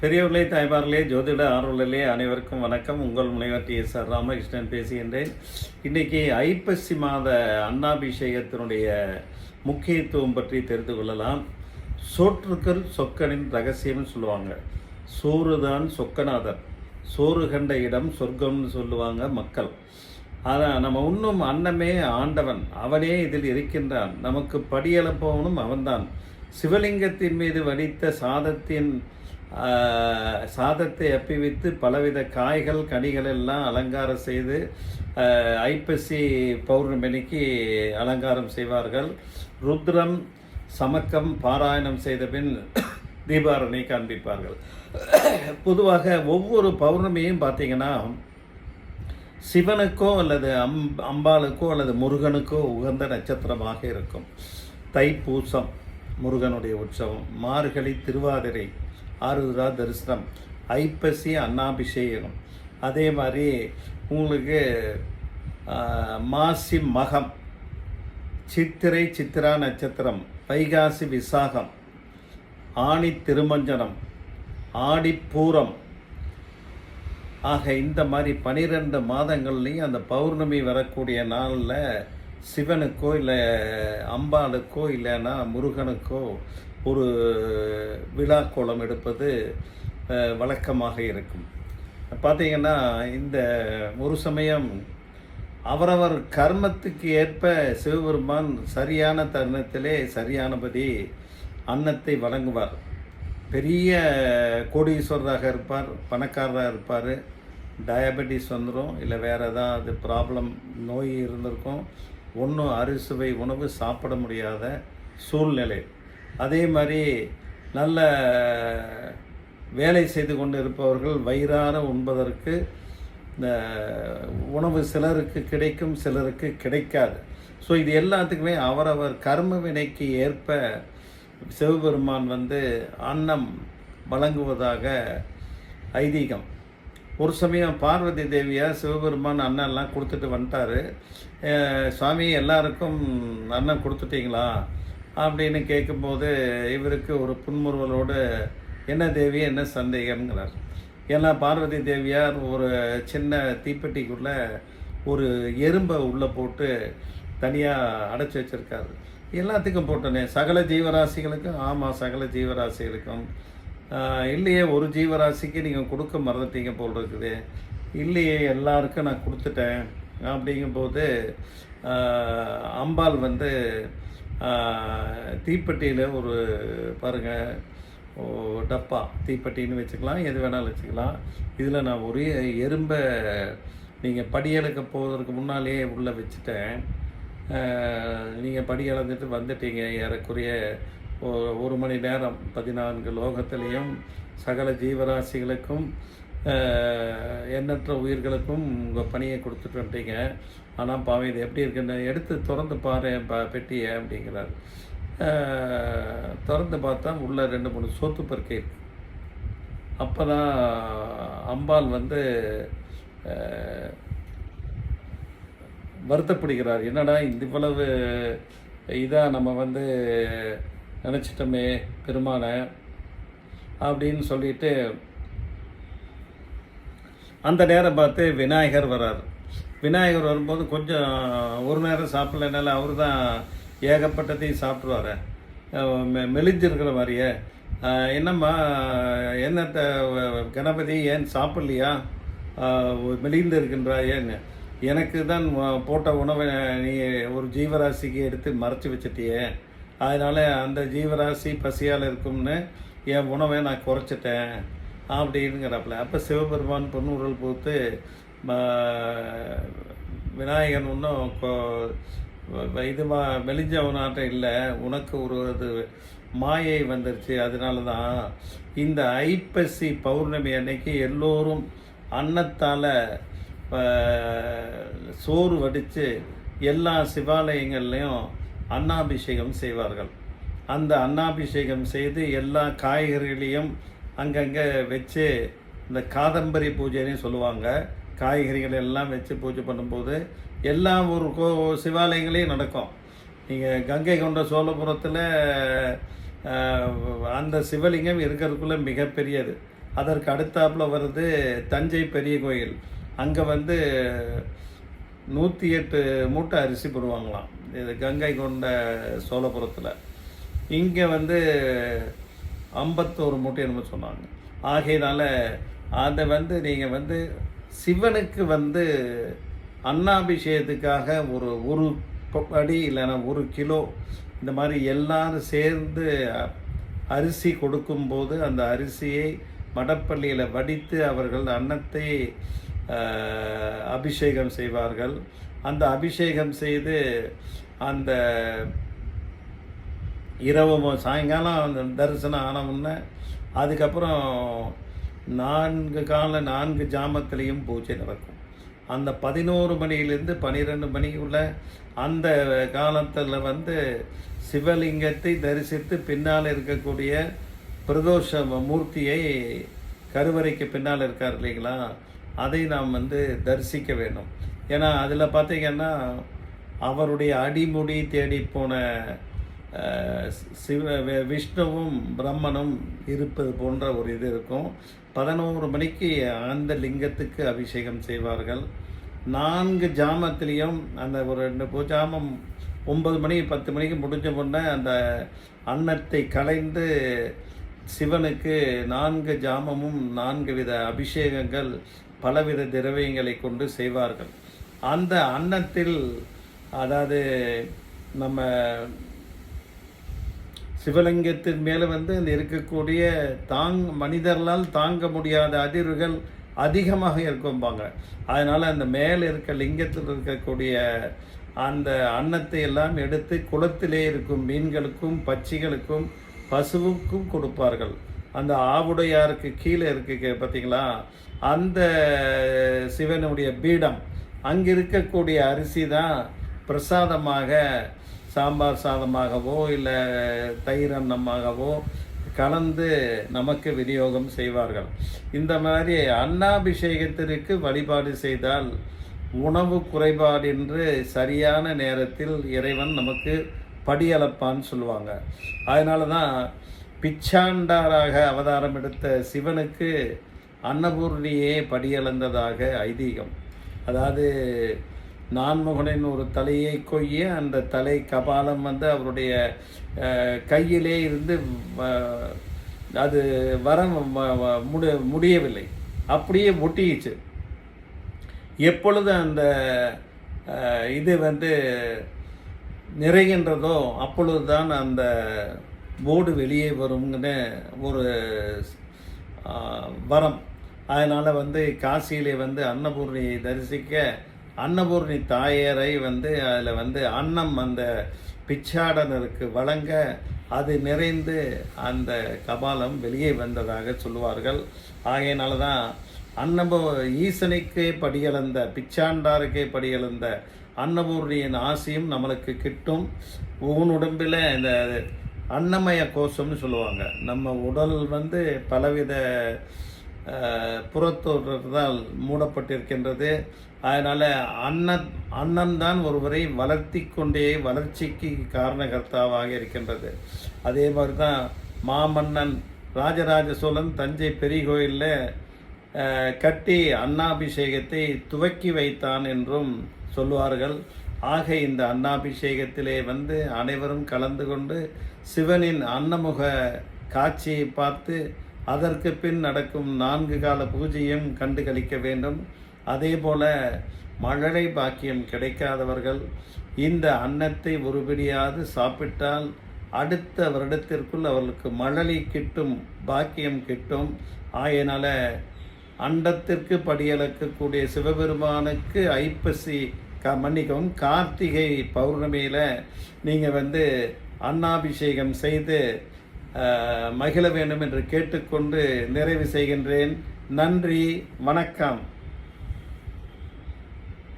பெரியவர்களே தாய்மார்களே ஜோதிட ஆர்வலர்களே அனைவருக்கும் வணக்கம். உங்கள் முனைவர் டி எஸ் ஆர் ராமகிருஷ்ணன் பேசுகின்றேன். இன்றைக்கி ஐப்பசி மாத அன்னாபிஷேகத்தினுடைய முக்கியத்துவம் பற்றி தெரிந்து கொள்ளலாம். சோற்றுக்கள் சொக்கனின் ரகசியம்னு சொல்லுவாங்க. சோறு தான் சோறு கண்ட இடம் சொர்க்கம்னு சொல்லுவாங்க மக்கள். ஆனால் நம்ம இன்னும் அன்னமே ஆண்டவன். அவனே இதில் இருக்கின்றான். நமக்கு படியளப்பவனும் அவன்தான். சிவலிங்கத்தின் மீது வடித்த சாதத்தின் சாதத்தை அப்பிவித்து பலவித காய்கள் கனிகள் எல்லாம் அலங்காரம் செய்து ஐப்பசி பௌர்ணமிக்கு அலங்காரம் செய்வார்கள். ருத்ரம் சமக்கம் பாராயணம் செய்த பின் தீபாரணை காண்பிப்பார்கள். பொதுவாக ஒவ்வொரு பௌர்ணமியும் பார்த்தீங்கன்னா சிவனுக்கோ அல்லது அம் அம்பாளுக்கோ அல்லது முருகனுக்கோ உகந்த நட்சத்திரமாக இருக்கும். தைப்பூசம் முருகனுடைய உற்சவம் மார்கழி திருவாதிரை ஆருத்ரா தரிசனம். ஐப்பசி அன்னாபிஷேகம். அதே மாதிரி உங்களுக்கு மாசி மகம். சித்திரை சித்திரா நட்சத்திரம். வைகாசி விசாகம். ஆணி திருமஞ்சனம். ஆடிப்பூரம் ஆக இந்த மாதிரி பனிரெண்டு மாதங்கள்லையும் அந்த பௌர்ணமி வரக்கூடிய நாளில் சிவனுக்கோ இல்லை அம்பாளுக்கோ இல்லைன்னா முருகனுக்கோ ஒரு விழா கோலம் எடுப்பது வழக்கமாக இருக்கும். பார்த்தீங்கன்னா இந்த ஒரு சமயம் அவரவர் கர்மத்துக்கு ஏற்ப சிவபெருமான் சரியான தருணத்திலே சரியானபடி அன்னத்தை வழங்குவார். பெரிய கோடீஸ்வரராக இருப்பார் பணக்காரராக இருப்பார். டயபெட்டிஸ் வந்துடும் இல்லை வேறு ஏதாவது ப்ராப்ளம் நோய் இருந்திருக்கும். ஒன்றும் அறுசுவை உணவு சாப்பிட முடியாத சூழ்நிலை. அதே மாதிரி நல்ல வேலை செய்து கொண்டு இருப்பவர்கள் வயிறார உண்பதற்கு இந்த உணவு சிலருக்கு கிடைக்கும் சிலருக்கு கிடைக்காது. ஸோ இது எல்லாத்துக்குமே அவரவர் கர்ம வினைக்கு ஏற்ப சிவபெருமான் வந்து அன்னம் வழங்குவதாக ஐதீகம். ஒரு சமயம் பார்வதி தேவியாக சிவபெருமான் அன்னெல்லாம் கொடுத்துட்டு வந்துட்டாரு. சுவாமி எல்லாருக்கும் அன்னம் கொடுத்துட்டீங்களா? அப்படின்னு கேட்கும்போது இவருக்கு ஒரு புன்முறுவலோடு என்ன தேவி என்ன சந்தேகம்ங்கிறார். ஏன்னா பார்வதி தேவியார் ஒரு சின்ன தீப்பெட்டிக்குள்ளே ஒரு எறும்பை உள்ளே போட்டு தனியாக அடைச்சி வச்சுருக்காரு. எல்லாத்துக்கும் போட்டோன்னே சகல ஜீவராசிகளுக்கும் ஆமாம் சகல ஜீவராசிகளுக்கும். இல்லையே ஒரு ஜீவராசிக்கு நீங்கள் கொடுக்க மறந்துட்டீங்க போல் இருக்குது. இல்லையே எல்லாருக்கும் நான் கொடுத்துட்டேன். அப்படிங்கும்போது அம்பாள் வந்து தீப்பெட்டியில் ஒரு பாருங்கள் டப்பா தீப்பெட்டின்னு வச்சுக்கலாம் எது வேணாலும் வச்சுக்கலாம். இதில் நான் ஒரே எறும்பை நீங்கள் படியெடுக்க போவதற்கு முன்னாலேயே உள்ளே வச்சுட்டேன். நீங்கள் படி இழந்துட்டு வந்துட்டீங்க ஏறக்குறைய ஒரு மணி நேரம். பதினான்கு லோகத்திலையும் சகல ஜீவராசிகளுக்கும் எண்ணற்ற உயிர்களுக்கும் உங்கள் பணியை கொடுத்துட்டு வந்துட்டீங்க. ஆனால் பாவம் இது எப்படி இருக்குன்னு எடுத்து திறந்து பாரு ப பெட்டியை அப்படிங்கிறார். திறந்து பார்த்தா உள்ளே ரெண்டு மூணு சோத்து பருக்கை அப்போ தான் அம்பாள் வந்து வருத்தப்படுகிறார். என்னடா இந்த இவ்வளவு இதாக நம்ம வந்து நினச்சிட்டோமே பெருமானை அப்படின்னு சொல்லிட்டு அந்த நேரம் பார்த்து விநாயகர் வரார். விநாயகர் வரும்போது கொஞ்சம் ஒரு நேரம் சாப்பிட்லனால அவர் தான் ஏகப்பட்டதையும் சாப்பிட்ருவாரு மெ- மெலிஞ்சிருக்கிற மாதிரியே. என்னம்மா என்னத்த கணபதி ஏன் சாப்பிட்லையா? மெலிந்து இருக்கின்றாயேன்னு எனக்கு தான் போட்ட உணவை நீ ஒரு ஜீவராசிக்கு எடுத்து மறைச்சி வச்சிட்டியே. அதனால் அந்த ஜீவராசி பசியால் இருக்கும்னு என் உணவை நான் குறைச்சிட்டேன். அப்படிங்கிறாப்புல அப்போ சிவபெருமான் பொன்னுடல் பூத்து விநாயகன் ஒன்றும் இதுமா வ- மெலிஞ்சவனாட்டம் இல்லை. உனக்கு ஒரு இது மாயை வந்துருச்சு. அதனால தான் இந்த ஐப்பசி பௌர்ணமி அன்னைக்கு எல்லோரும் அன்னத்தால் சோறு வடித்து எல்லா சிவாலயங்கள்லேயும் அன்னாபிஷேகம் செய்வார்கள். அந்த அன்னாபிஷேகம் செய்து எல்லா காய்கறிகளையும் அங்கங்கே வச்சு இந்த காதம்பரி பூஜைன்னு சொல்லுவாங்க. காய்கறிகள் எல்லாம் வச்சு பூஜை பண்ணும்போது எல்லா ஒரு கோ சிவாலயங்களையும் நடக்கும். நீங்கள் கங்கை கொண்ட சோழபுரத்தில் அந்த சிவலிங்கம் இருக்கிறதுக்குள்ள மிகப்பெரியது. அதற்கு அடுத்தாப்பில் வருது தஞ்சை பெரிய கோயில். அங்கே வந்து நூற்றி எட்டு மூட்டை அரிசி போடுவாங்களாம். இது கங்கை கொண்ட சோழபுரத்தில். இங்கே வந்து ஐம்பத்தோரு மூட்டை என்னமோ சொன்னாங்க. ஆகையினால அதை வந்து நீங்கள் வந்து சிவனுக்கு வந்து அன்னாபிஷேகத்துக்காக ஒரு ஒரு படி இல்லைன்னா ஒரு கிலோ இந்த மாதிரி எல்லாரும் சேர்ந்து அரிசி கொடுக்கும்போது அந்த அரிசியை மடப்பள்ளியில் வடித்து அவர்கள் அன்னத்தை அபிஷேகம் செய்வார்கள். அந்த அபிஷேகம் செய்து அந்த இரவு சாயங்காலம் அந்த தரிசனம் ஆன உடனே அதுக்கப்புறம் நான்கு கால நான்கு ஜாமத்திலையும் பூஜை நடக்கும். அந்த பதினோரு மணியிலிருந்து பன்னிரெண்டு மணிக்குள்ள அந்த காலத்தில் வந்து சிவலிங்கத்தை தரிசித்து பின்னால் இருக்கக்கூடிய பிரதோஷ மூர்த்தியை கருவறைக்கு பின்னால் இருக்கார் இல்லைங்களா? அதை நாம் வந்து தரிசிக்க வேண்டும். ஏன்னா அதில் பார்த்திங்கன்னா அவருடைய அடிமுடி தேடி போன சிவ விஷ்ணுவும் பிரம்மனும் இருப்பது போன்ற ஒரு இது இருக்கும். பதினோரு மணிக்கு அந்த லிங்கத்துக்கு அபிஷேகம் செய்வார்கள். நான்கு ஜாமத்திலையும் அந்த ஒரு ரெண்டு பூஜாமம் ஒன்பது மணி பத்து மணிக்கு முடிஞ்ச உடனே அந்த அன்னத்தை கலைந்து சிவனுக்கு நான்கு ஜாமமும் நான்கு வித அபிஷேகங்கள் பலவித திரவியங்களை கொண்டு செய்வார்கள். அந்த அன்னத்தில் அதாவது நம்ம சிவலிங்கத்தின் மேலே வந்து இந்த இருக்கக்கூடிய தாங் மனிதர்களால் தாங்க முடியாத அதிர்வுகள் அதிகமாக இருக்கும்பாங்க. அதனால் அந்த மேலே இருக்க லிங்கத்தில் இருக்கக்கூடிய அந்த அன்னத்தை எல்லாம் எடுத்து குளத்திலே இருக்கும் மீன்களுக்கும் பட்சிகளுக்கும் பசுவுக்கும் கொடுப்பார்கள். அந்த ஆவுடையாருக்கு கீழே இருக்கு பார்த்தீங்களா? அந்த சிவனுடைய பீடம். அங்கே இருக்கக்கூடிய அரிசி தான் பிரசாதமாக சாம்பார் சாதமாகவோ இல்லை தயிர் அன்னமாகவோ கலந்து நமக்கு விநியோகம் செய்வார்கள். இந்த மாதிரி அன்னாபிஷேகத்திற்கு வழிபாடு செய்தால் உணவு குறைபாடு என்று சரியான நேரத்தில் இறைவன் நமக்கு படியளப்பான்னு சொல்லுவாங்க. அதனால தான் பிச்சாண்டாராக அவதாரம் எடுத்த சிவனுக்கு அன்னபூர்ணியே படியளந்ததாக ஐதீகம். அதாவது நான்முகனின் ஒரு தலையை கொய்ய அந்த தலை கபாலம் வந்து அவருடைய கையிலே இருந்து அது வர வ- முடி முடியவில்லை. அப்படியே ஒட்டிக்கிச்சு எப்பொழுது அந்த இது வந்து நிறைகின்றதோ அப்பொழுதுதான் அந்த போர்டு வெளியே வரும்னு ஒரு வரம். அதனால் வந்து காசியிலே வந்து அன்னபூர்ணியை தரிசிக்க அன்னபூர்ணி தாயரை வந்து அதில் வந்து அன்னம் அந்த பிச்சாடனருக்கு வழங்க அது நிறைந்து அந்த கபாலம் வெளியே வந்ததாக சொல்லுவார்கள். ஆகையினால தான் அன்னபூ ஈசனுக்கே படியளந்த பிச்சாண்டாருக்கே படியளந்த அன்னபூர்ணியின் ஆசையும் நம்மளுக்கு கிட்டும். உடம்பில் இந்த அன்னமய கோஷம்னு சொல்லுவாங்க. நம்ம உடல் வந்து பலவித புறத்தோற்றத்தால் மூடப்பட்டிருக்கின்றது. அதனால் அண்ணன் அண்ணன் தான் ஒருவரை வளர்த்தி கொண்டே வளர்ச்சிக்கு காரணகர்த்தாவாக இருக்கின்றது. அதே மாதிரி தான் மாமன்னன் ராஜராஜ சோழன் தஞ்சை பெரிய கோயிலில் கட்டி அன்னாபிஷேகத்தை துவக்கி வைத்தான் என்றும் சொல்லுவார்கள். ஆக இந்த அன்னாபிஷேகத்திலே வந்து அனைவரும் கலந்து கொண்டு சிவனின் அன்னமுக காட்சியை பார்த்து அதற்கு பின் நடக்கும் நான்கு கால பூஜையும் கண்டு கழிக்க வேண்டும். அதே போல மழலை பாக்கியம் கிடைக்காதவர்கள் இந்த அன்னத்தை ஒருபடியாவது சாப்பிட்டால் அடுத்த வருடத்திற்குள் அவர்களுக்கு மழலை கிட்டும் பாக்கியம் கிட்டும். ஆகையினால அண்டத்திற்கு படியளக்கக்கூடிய சிவபெருமானுக்கு ஐப்பசி க மன்னிக்கவும் கார்த்திகை பௌர்ணமியில் நீங்கள் வந்து அன்னாபிஷேகம் செய்து மகிழ வேண்டும் என்று கேட்டுக்கொண்டு நிறைவு செய்கின்றேன். நன்றி வணக்கம்.